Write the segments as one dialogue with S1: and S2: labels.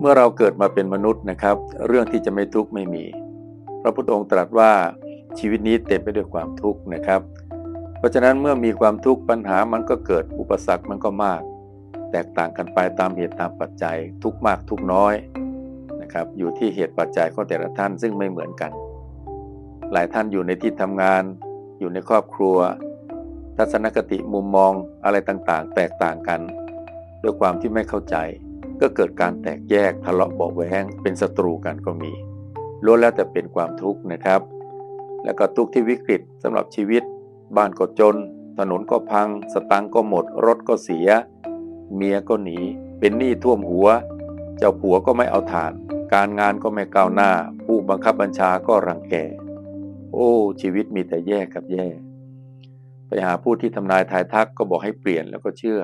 S1: เมื่อเราเกิดมาเป็นมนุษย์นะครับ เรื่องที่จะไม่ทุกข์ไม่มี พระพุทธองค์ตรัสว่าชีวิตนี้เต็มไปด้วยความทุกข์นะครับ เพราะฉะนั้นเมื่อมีความทุกข์ปัญหามันก็เกิดอุปสรรคมันก็มาก แตกต่างกันไปตามเหตุตามปัจจัย ทุกมากทุกน้อยนะครับอยู่ที่เหตุปัจจัยของแต่ละท่านซึ่งไม่เหมือนกัน หลายท่านอยู่ในที่ทำงาน อยู่ในครอบครัว ทัศนคติมุมมองอะไรต่างๆ แตกต่างกัน ด้วยความที่ไม่เข้าใจ ก็เกิดการแตกแยกทะเลาะเบาะแวงเป็นศัตรูกันก็มีล้วนแล้วแต่เป็นความทุกข์นะครับ แล้วก็ทุกข์ที่วิกฤตสำหรับชีวิต บ้านก็จน ถนนก็พัง สตังค์ก็หมด รถก็เสีย เมียก็หนี เป็นหนี้ท่วมหัว เจ้าผัวก็ไม่เอาทาน การงานก็ไม่ก้าวหน้า ผู้บังคับบัญชาก็รังแก โอ้ ชีวิตมีแต่แย่กับแย่ ไปหาผู้ที่ทำนายทายทักก็บอกให้เปลี่ยนแล้วก็เชื่อ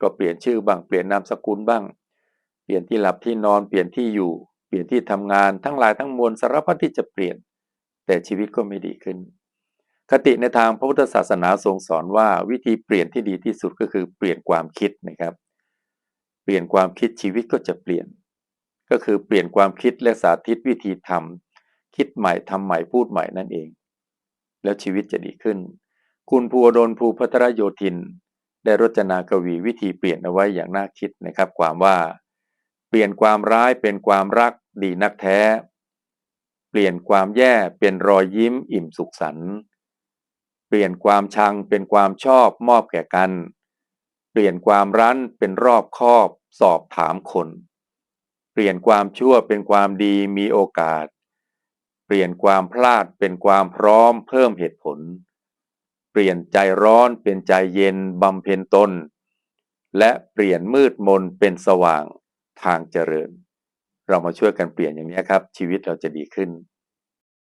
S1: ก็เปลี่ยนชื่อบ้างเปลี่ยนนามสกุลบ้าง เปลี่ยนที่หลับที่นอนเปลี่ยนที่อยู่ เปลี่ยนที่ทำงานทั้งหลายทั้งมวลสารพัดที่จะเปลี่ยน แต่ชีวิตก็ไม่ดีขึ้น คติในทางพระพุทธศาสนาทรงสอนว่าวิธีเปลี่ยนที่ดีที่สุดก็คือเปลี่ยนความคิดนะครับ เปลี่ยนความคิดชีวิตก็จะเปลี่ยน ก็คือเปลี่ยนความคิดและสาธิตวิธีทำคิดใหม่ทำใหม่พูดใหม่นั่นเอง แล้วชีวิตจะดีขึ้น คุณภูวดลภูพัทรโยธิน ได้รจนากวีวิธีเปลี่ยนเอาไว้อย่างน่าคิดนะครับ ความว่า เปลี่ยนความร้ายเป็นความรักดีนักแท้ เปลี่ยนความแย่เป็นรอยยิ้มอิ่มสุขสันต์เปลี่ยนความชังเป็นความชอบมอบแก่กัน เปลี่ยนความรั้นเป็นรอบคอบสอบถามคน เปลี่ยนความชั่วเป็นความดีมีโอกาส เปลี่ยนความพลาดเป็นความพร้อมเพิ่มเหตุผล เปลี่ยนใจร้อนเป็นใจเย็นบำเพ็ญตน และเปลี่ยนมืดมนเป็นสว่าง ทางเจริญ เรามาช่วยกันเปลี่ยนอย่างนี้ครับ ชีวิตเราจะดีขึ้น